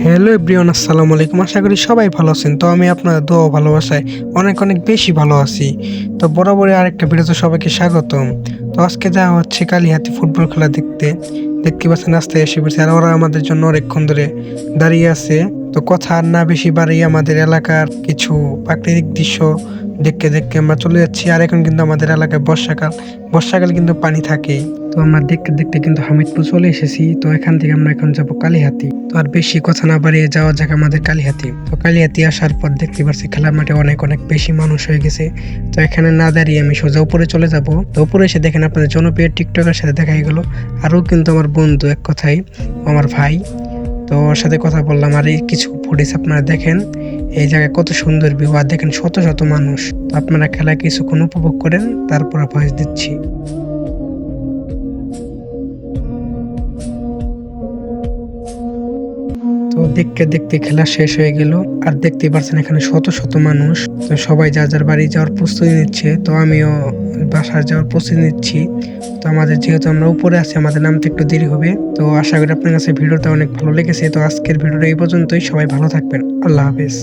Hello everyone, আসসালামু আলাইকুম। আশা করি সবাই ভালো আছেন। তো আমি আপনাদের দোয়া ভালোবাসায় অনেক অনেক বেশি ভালো আছি। তো বরাবরই আরেকটা ভিডিওতে সবাইকে স্বাগতম। তো আজকে যাওয়া হচ্ছে কালীহাতি ফুটবল খেলা দেখতে দেখতে পাচ্ছেন, রাস্তায় এসে পড়ছে। আর ওরা আমাদের জন্য অনেকক্ষণ ধরে দাঁড়িয়ে আছে। তো কথা আর না বেশি বাড়িয়ে আমাদের এলাকার কিছু প্রাকৃতিক দৃশ্য দেখতে দেখতে আমরা চলে যাচ্ছি। আর এখন কিন্তু আমাদের এলাকায় বর্ষাকাল বর্ষাকাল কিন্তু পানি থাকেই। তো আমরা দেখতে দেখতে কিন্তু হামিদপুর চলে এসেছি। তো এখান থেকে আমরা এখন যাব কালীহাতি। তো আর বেশি কথা না বাড়িয়ে যাওয়া যাক আমাদের কালীহাতি। তো কালীহাতি আসার পর দেখতে পাচ্ছি খেলার মাঠে অনেক অনেক বেশি মানুষ হয়ে গেছে। তো এখানে না দাঁড়িয়ে আমি সোজা উপরে চলে যাব। তো উপরে এসে দেখেন আপনাদের জনপ্রিয় টিকটকের সাথে দেখা গেল। আরও কিন্তু আমার বন্ধু এক কথাই আমার ভাই। তো ওর সাথে কথা বললাম আর এই কিছু ফুটেজ আপনারা দেখেন। এই জায়গায় কত সুন্দর আর দেখেন শত শত মানুষ। আপনারা খেলা কিছুক্ষণ উপভোগ করেন, তারপর ভয়েস দিচ্ছি। তো দেখতে দেখতে খেলা শেষ হয়ে গেল। আর দেখতে পারছেন এখানে শত শত মানুষ। তো সবাই যা যার বাড়ি যাওয়ার প্রস্তুতি নিচ্ছে। তো আমিও বাসায় যাওয়ার প্রস্তুতি নিচ্ছি। তো আমাদের যেহেতু আমরা উপরে আছি, আমাদের নামতে একটু দেরি হবে। তো আশা করি আপনার কাছে ভিডিওটা অনেক ভালো লেগেছে। তো আজকের ভিডিওটা এই পর্যন্তই। সবাই ভালো থাকবেন। আল্লাহ হাফেজ।